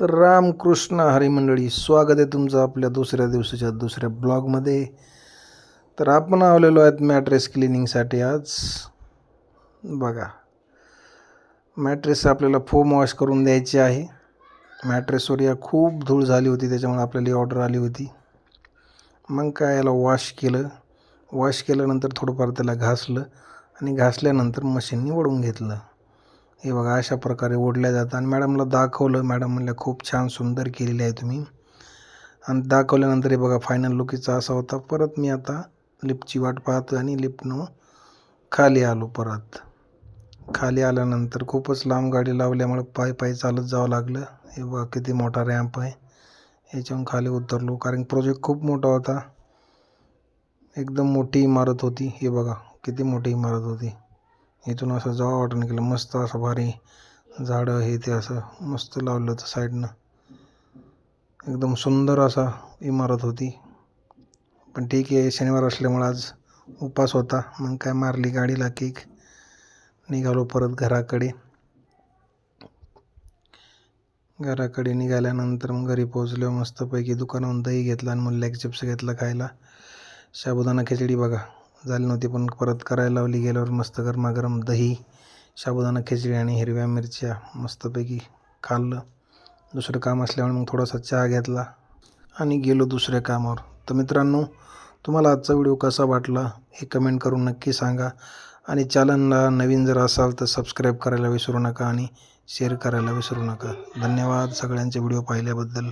तर रामकृष्ण हरिमंडळी स्वागत आहे तुमचं आपल्या दुसऱ्या दिवसाच्या दुसऱ्या ब्लॉगमध्ये. तर आपण आवलेलो आहेत मॅट्रेस क्लिनिंगसाठी आज. बघा मॅट्रेस आपल्याला फोम वॉश करून द्यायची आहे. मॅट्रेसवर या खूप धूळ झाली होती त्याच्यामुळे आपल्याला ऑर्डर आली होती. मग काय याला वॉश केलं? वॉश केल्यानंतर थोडंफार त्याला घासलं आणि घासल्यानंतर मशीननी ओढून घेतलं. हे बघा अशा प्रकारे ओढल्या जातं आणि मॅडमला दाखवलं मॅडम म्हणल्या खूप छान सुंदर केलेली आहे तुम्ही. आणि दाखवल्यानंतर हे बघा फायनल लुकीचा असा होता. परत मी आता लिफ्टची वाट पाहतो आणि लिफ्टनं खाली आलो परत. खाली आल्यानंतर खूपच लांब गाडी लावल्यामुळे पाय पायी चालत जावं लागलं. हे बघा किती मोठा रॅम्प आहे. याच्याहून खाली उतरलो कारण प्रोजेक्ट खूप मोठा होता. एकदम मोठी इमारत होती. हे बघा किती मोठी इमारत होती. इथून असं जावं वाटून केलं मस्त असं भारी झाडं हे ते असं मस्त लावलं होतं साईडनं. एकदम सुंदर असा इमारत होती. पण ठीक आहे शनिवार असल्यामुळं आज उपास होता. मग काय मारली गाडीला केक निघालो परत घराकडे. घराकडे निघाल्यानंतर मग घरी पोहोचलो मस्तपैकी दुकानाहून दही घेतलं आणि मुल्ल्याक चिप्स घेतलं खायला. साबुदाणा खिचडी बघा. झाली नव्हती पण परत करायला लावली. गेल्यावर मस्त गरमागरम दही साबुदाणा खिचडी आणि हिरव्या मिरच्या मस्तपैकी खाल्लं. दुसरं काम असल्यामुळे मग थोडासा चहा घेतला आणि गेलो दुसऱ्या कामावर. तर मित्रांनो तुम्हाला आजचा व्हिडिओ कसा वाटला हे कमेंट करून नक्की सांगा आणि चॅनलला नवीन जर असाल तर सबस्क्राईब करायला विसरू नका आणि शेअर करायला विसरू नका. धन्यवाद सगळ्यांचे व्हिडिओ पाहिल्याबद्दल.